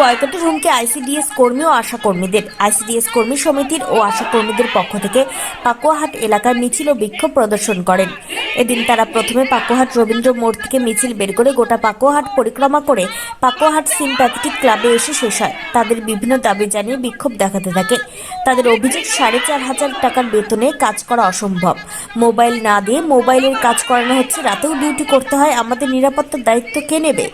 বয়কটের হুমকি আইসিডিএস কর্মী ও আশা কর্মীদের আইসিডিএস কর্মী সমিতির ও আশা কর্মীদের পক্ষ থেকে পাকুয়াহাট এলাকায় মিছিল ও বিক্ষোভ প্রদর্শন করেন। এদিন তারা প্রথমে পাকুয়াহাট রবীন্দ্র মোড় থেকে মিছিল বের করে গোটা পাকুয়াহাট পরিক্রমা করে পাকুয়াহাট সিম্প্যাথেটিক ক্লাবে এসে শেষ হয়। তাদের বিভিন্ন দাবি জানিয়ে বিক্ষোভ দেখাতে থাকে। তাদের অভিযোগ, সাড়ে চার হাজার টাকার বেতনে কাজ করা অসম্ভব। মোবাইল না দিয়ে মোবাইলের কাজ করানো হচ্ছে, রাতেও ডিউটি করতে হয়। আমাদের নিরাপত্তার দায়িত্ব কে নেবে?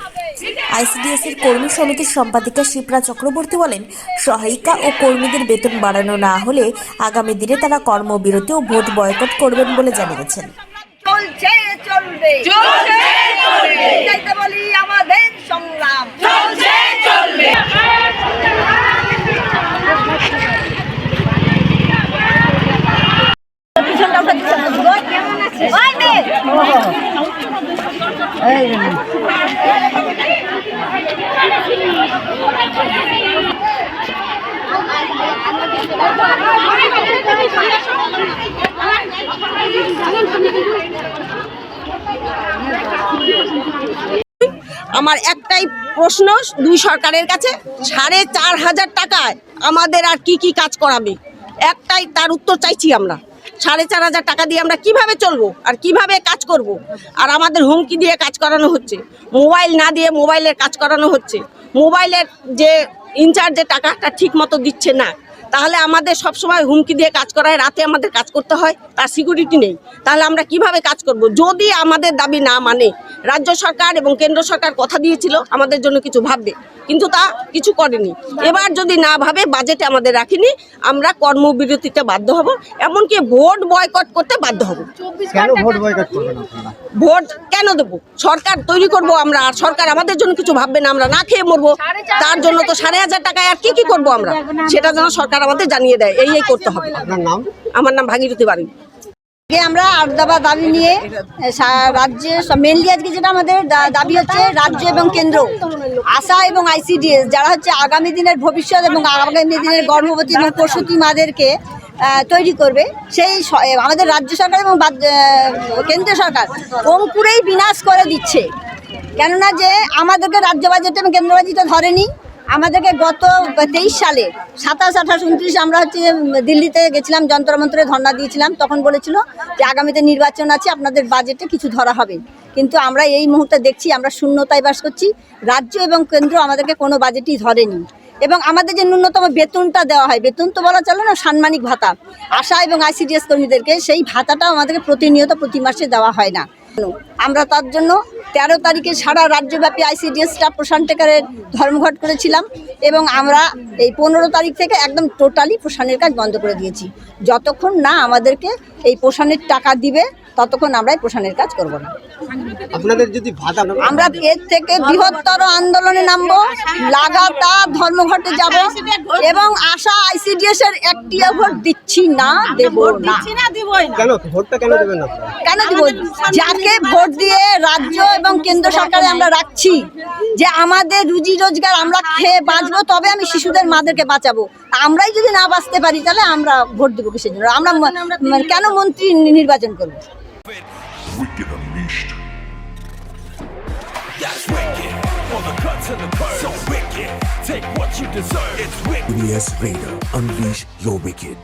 আইসিডিএস এর কর্মী সমিতির সম্পাদিকা শিপ্রা চক্রবর্তী বলেন সহায়িকা ও কর্মীদের বেতন বাড়ানো না হলে আগামী দিনে তারা কর্মবিরতি ও ভোট বয়কট করবেন বলে জানিয়েছেন। চলছে চলবে। চলছে চলবে। চাইতে বলি আমাদের সংগ্রাম। চলছে চলবে পিছনটা উঠে দিচ্ছে না। ওই কেমন আছে? ওই মেয়ে। এই রে। আমার একটাই প্রশ্ন, দুই সরকারের কাছে, সাড়ে চার হাজার টাকায় আমাদের আর কি কি কাজ করাবে? একটাই তার উত্তর চাইছি আমরা। সাড়ে চার হাজার টাকা দিয়ে আমরা কীভাবে চলবো আর কীভাবে কাজ করব? আর আমাদের হুমকি দিয়ে কাজ করানো হচ্ছে। মোবাইল না দিয়ে মোবাইলের কাজ করানো হচ্ছে। মোবাইলের যে ইনচার্জের টাকাটা ঠিক মতো দিচ্ছে না। তাহলে আমাদের সব সময় হুমকি দিয়ে কাজ করায়, রাতে আমাদের কাজ করতে হয় তার সিকিউরিটি নেই। তাহলে আমরা কীভাবে কাজ করব? যদি আমাদের দাবি না মানে রাজ্য সরকার এবং কেন্দ্র সরকার কথা দিয়েছিল আমাদের জন্য কিছু ভাববে। কিন্তু তা কিছু করেনি। এবার যদি না ভাবে বাজেটে আমাদের রাখিনি আমরা কর্মবিরতিতে বাধ্য হব এমনকি ভোট বয়কট করতে বাধ্য হব। কেন ভোট বয়কট করবেন আপনারা? ভোট কেন দেবো? সরকার তৈরি করব আমরা আর সরকার আমাদের জন্য কিছু ভাববে না আমরা না খেয়ে মরবো। তার জন্য তো সাড়ে হাজার টাকায় আর কি কি করব আমরা? সেটা যেন সরকার আমাদের জানিয়ে দেয় এই এই করতে হবে। আমার নাম ভাগীরথী বাড়ি আজকে আমরা আট দফা দাবি নিয়ে রাজ্যে মেনলি আজকে যেটা আমাদের দাবি হচ্ছে রাজ্য এবং কেন্দ্র। আশা এবং আইসিডিএস, যারা হচ্ছে আগামী দিনের ভবিষ্যৎ এবং আগামী দিনের গর্ভবতী এবং প্রসূতি মাদেরকে তৈরি করবে, সেই আমাদের রাজ্য সরকার এবং কেন্দ্রীয় সরকার অঙ্কুরেই বিনাশ করে দিচ্ছে। কেননা যে আমাদেরকে রাজ্য বাজেট এবং কেন্দ্র বাজেটে ধরেনি আমাদেরকে গত তেইশ সালে, সাতাশ, আঠাশ, উনত্রিশ আমরা হচ্ছে দিল্লিতে গেছিলাম যন্ত্রমন্ত্রে ধর্ণা দিয়েছিলাম, তখন বলেছিল যে আগামীতে নির্বাচন আছে, আপনাদের বাজেটে কিছু ধরা হবে। কিন্তু আমরা এই মুহূর্তে দেখছি, আমরা শূন্যতায় বাস করছি, রাজ্য এবং কেন্দ্র আমাদেরকে কোনো বাজেটই ধরেনি। এবং আমাদের যে ন্যূনতম বেতনটা দেওয়া হয়, বেতন তো বলা চলে না, সাম্মানিক ভাতা। আশা এবং আইসিডিএস কর্মীদেরকে সেই ভাতাটাও আমাদেরকে প্রতিনিয়ত প্রতি মাসে দেওয়া হয় না। আমরা তার জন্য তেরো তারিখে সারা রাজ্যব্যাপী আইসিডিএস স্টাফ প্রশান টেকারের ধর্মঘট করেছিলাম এবং আমরা এই পনেরো তারিখ থেকে একদম টোটালি প্রশানের কাজ বন্ধ করে দিয়েছি। যতক্ষণ না আমাদেরকে এই প্রশানের টাকা দিবে ততক্ষণ আমরা এই পোষণের কাজ করব না। আপনাদের যদি আমরা এর থেকে বৃহত্তর আন্দোলনে নামবো লাগাতার ধর্মঘটে যাব এবং আশা আইসিডিএস এর একটি ভোট দিচ্ছি না দেব না। কেন? ভোটটা কেন দেবেন না কেন দিব? যাকে ভোট দিয়ে রাজ্য এবং কেন্দ্র সরকারে আমরা রাখছি যে আমাদের রুজি রোজগার আমরা খেয়ে বাঁচবো তবে আমি শিশুদের মাদেরকে বাঁচাবো। আমরাই যদি না বাঁচতে পারি তাহলে আমরা ভোট দেবো কিসের জন্য? আমরা ম- ম- কেন মন্ত্রী নির্বাচন করব? Wicked Unleashed. That's wicked. For the cut to the curve. So wicked. Take what you deserve. It's wicked. BS Vader, unleash your wicked.